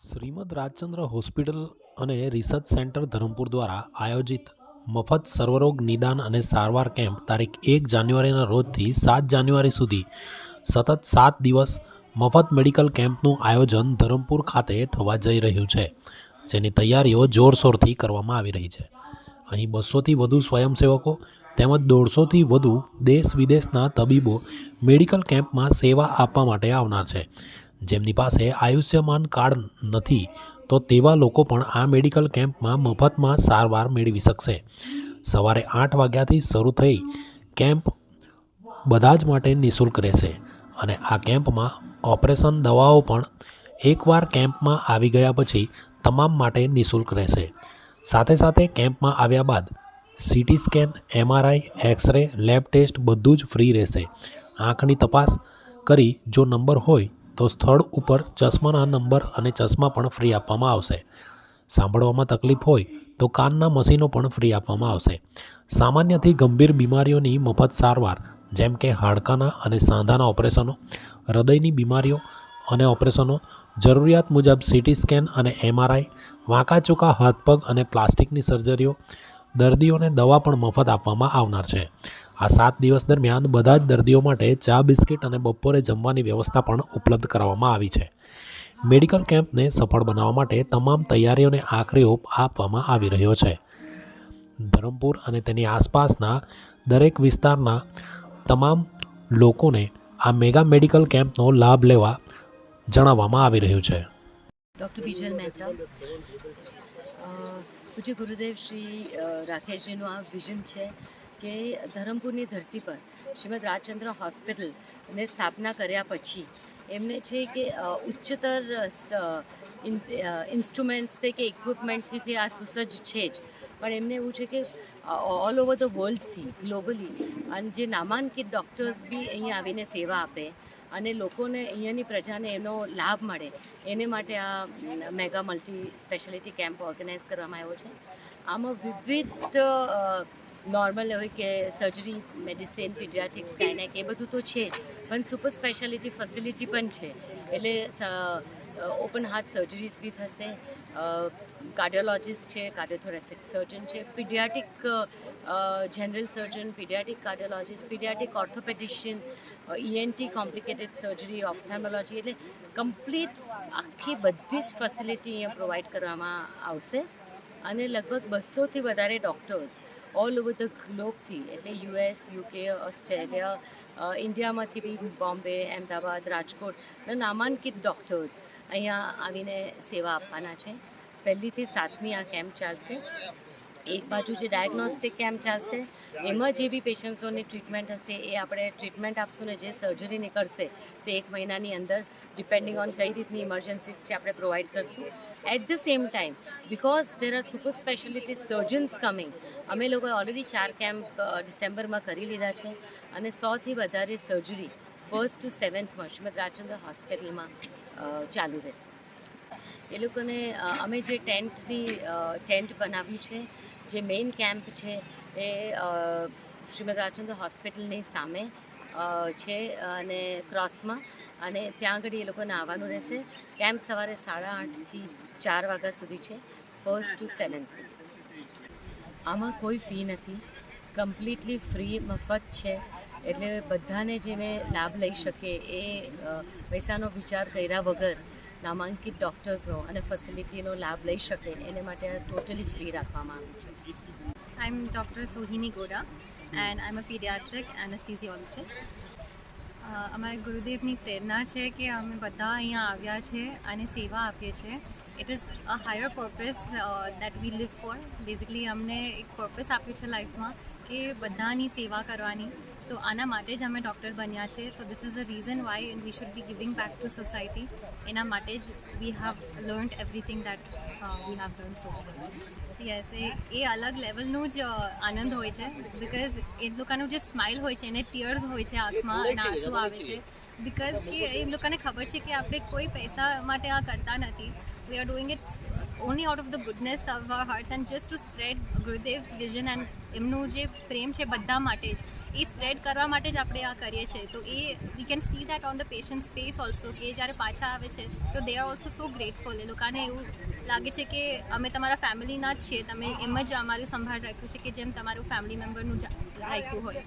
Shrimad Rajchandra hospital અને research centre Dharampur દ્વારા આયોજિત મફત સર્વરોગ નિદાન અને સારવાર કેમ્પ તારીખ એક જાન્યુઆરીના રોજથી સાત જાન્યુઆરી સુધી સતત સાત દિવસ મફત મેડિકલ કેમ્પનું આયોજન ધરમપુર ખાતે થવા જઈ રહ્યું છે, જેની તૈયારીઓ જોરશોરથી કરવામાં આવી રહી છે. અહીં બસોથી વધુ સ્વયંસેવકો તેમજ દોઢસોથી વધુ દેશ વિદેશના તબીબો મેડિકલ કેમ્પમાં સેવા આપવા માટે આવનાર છે. જેમની પાસે આયુષ્યમાન કાર્ડ નથી, તો તેવા લોકો પણ આ મેડિકલ કેમ્પમાં મફતમાં સારવાર મેળવી શકશે. સવારે આઠ વાગ્યાથી શરૂ થઈ કેમ્પ બધા જ માટે નિઃશુલ્ક રહેશે અને આ કેમ્પમાં ઓપરેશન દવાઓ પણ એકવાર કેમ્પમાં આવી ગયા પછી તમામ માટે નિઃશુલ્ક રહેશે. સાથે સાથે કેમ્પમાં આવ્યા બાદ CT scan, MRI, x ray, lab test બધું જ ફ્રી રહેશે. આંખની તપાસ કરી જો નંબર હોય તો સ્થળ ઉપર ચશ્માના નંબર અને ચશ્મા પણ ફ્રી આપવામાં આવશે. સાંભળવામાં તકલીફ હોય તો કાનના મશીનો પણ ફ્રી આપવામાં આવશે. સામાન્યથી ગંભીર બીમારીઓની મફત સારવાર, જેમ કે હાડકાના અને સાંધાના ઓપરેશનો, હૃદયની બીમારીઓ અને ઓપરેશનો, જરૂરિયાત મુજબ સીટી સ્કેન અને એમઆરઆઈ વાંકા ચૂકા હાથ પગ અને પ્લાસ્ટિકની સર્જરીઓ, દર્દીઓને દવા પણ મફત આપવામાં આવનાર છે. આ સાત દિવસ દરમિયાન બધા જ દર્દીઓ માટે ચા, બિસ્કિટ અને બપોરે જમવાની વ્યવસ્થા પણ ઉપલબ્ધ કરાવવામાં આવી છે. મેડિકલ કેમ્પને સફળ બનાવવા માટે તમામ તૈયારીઓને આખરી ઓપ આપવામાં આવી રહ્યો છે. ધરમપુર અને તેની આસપાસના દરેક વિસ્તારના તમામ લોકોને આ મેગા મેડિકલ કેમ્પનો લાભ લેવા જણાવવામાં આવી રહ્યું છે. ડૉક્ટર બીજલ મહેતા પૂજ્ય ગુરુદેવ શ્રી રાકેશજીનું આ વિઝન છે. કે ધરમપુરની ધરતી પર શ્રીમદ રાજચંદ્ર હોસ્પિટલને સ્થાપના કર્યા પછી એમને છે કે ઉચ્ચતર ઉચ્ચતર તે કે ઇક્વિપમેન્ટથી તે આ સુસજ્જ છે જ. પણ એમને એવું છે કે ઓલ ઓવર ધ વર્લ્ડથી, ગ્લોબલી, અને જે નામાંકિત ડૉક્ટર્સ બી અહીંયા આવીને સેવા આપે અને લોકોને અહીંયાની પ્રજાને એનો લાભ મળે, એને માટે આ mega multi speciality camp organise કરવામાં આવ્યો છે. આમાં વિવિધ નોર્મલ હોય કે સર્જરી મેડિસિન પીડિયાટિક્સ ગાયનેક એ બધું તો છે જ. પણ સુપર સ્પેશિયાલિટી ફેસિલિટી પણ છે. એટલે ઓપન હાર્ટ સર્જરીઝ બી થશે. કાર્ડિયોલોજિસ્ટ છે કાર્ડિયોથોરેસિક સર્જન છે paediatric general surgeon paediatric cardiologist paediatric orthopaedician ENT complicated surgery ophthalmology એટલે કમ્પ્લીટ આખી બધી જ ફેસિલિટી અહીંયા પ્રોવાઈડ કરવામાં આવશે. અને લગભગ બસોથી વધારે ડૉક્ટર્સ ઓલ ઓવર ધ ગ્લોબથી એટલે યુએસ યુકે ઓસ્ટ્રેલિયા ઇન્ડિયામાંથી બી બોમ્બે અમદાવાદ રાજકોટ નામાંકિત ડૉક્ટર્સ અહીંયા આવીને સેવા આપવાના છે. પહેલીથી સાતમી આ કેમ્પ ચાલશે. એક બાજુ જે ડાયગ્નોસ્ટિક કેમ્પ ચાલશે એમાં જે બી પેશન્ટ્સોની ટ્રીટમેન્ટ હશે, એ આપણે ટ્રીટમેન્ટ આપશું ને જે સર્જરી નીકળશે, તે એક મહિનાની અંદર ડિપેન્ડિંગ ઓન કઈ રીતની ઇમરજન્સીસ છે આપણે પ્રોવાઈડ કરશું. At the same time because there are super speciality surgeons coming અમે લોકોએ ઓલરેડી ચાર કેમ્પ ડિસેમ્બરમાં કરી લીધા છે અને સોથી વધારે સર્જરી ફર્સ્ટ ટુ સેવન્થમાં શ્રીમદ રાજચંદ્ર હોસ્પિટલમાં ચાલુ રહેશે. એ લોકોને અમે જે ટેન્ટની ટેન્ટ બનાવ્યું છે, જે મેઇન કેમ્પ છે એ શ્રીમદ રાજચંદ્ર હોસ્પિટલની સામે છે, અને ક્રોસમાં. અને ત્યાં આગળ એ લોકોને આવવાનું રહેશે. કેમ્પ સવારે સાડા આઠથી ચાર વાગ્યા સુધી છે. ફર્સ્ટ ટુ સેવન સુધી. આમાં કોઈ ફી નથી. કમ્પ્લીટલી ફ્રી મફત છે. એટલે બધાને જેને લાભ લઈ શકે એ પૈસાનો વિચાર કર્યા વગર નામાંકિત ડૉક્ટર્સનો અને ફેસિલિટીનો લાભ લઈ શકે એને માટે આ ટોટલી ફ્રી રાખવામાં આવ્યું છે. આઈ એમ ડૉક્ટર સોહિની ગોડા and I M a paediatric એનેસ્થિઝિયોલોજિસ્ટ અમારા ગુરુદેવની પ્રેરણા છે કે અમે બધા અહીંયા આવ્યા છે અને સેવા આપીએ છીએ. It is a higher purpose that we live for basically અમને એક પર્પઝ આપ્યું છે લાઈફમાં કે બધાની સેવા કરવાની. તો આના માટે જ અમે ડૉક્ટર બન્યા છે. તો this is a reason why we should be giving back to society એના માટે જ we have learn everything that we have learn so yes એ એ અલગ લેવલનું જ આનંદ હોય છે બિકોઝ એ લોકોનું જે સ્માઇલ હોય છે એને ટીયર્સ હોય છે આંખમાં અને આંસુ આવે છે. બિકોઝ કે એ લોકોને ખબર છે કે આપણે કોઈ પૈસા માટે આ કરતા નથી. We are doing it only out of the goodness of our hearts and just to spread Gurudev's vision and એમનું જે પ્રેમ છે બધા માટે જ. એ સ્પ્રેડ કરવા માટે જ આપણે આ કરીએ છીએ. તો એ we can see that on the patients face also કે જ્યારે પાછા આવે છે, તો they are also so grateful એ લોકોને એવું લાગે છે કે અમે તમારા ફેમિલીના જ છીએ. તમે એમ જ અમારું સંભાળ રાખ્યું છે કે જેમ તમારું ફેમિલી મેમ્બરનું રાખ્યું હોય.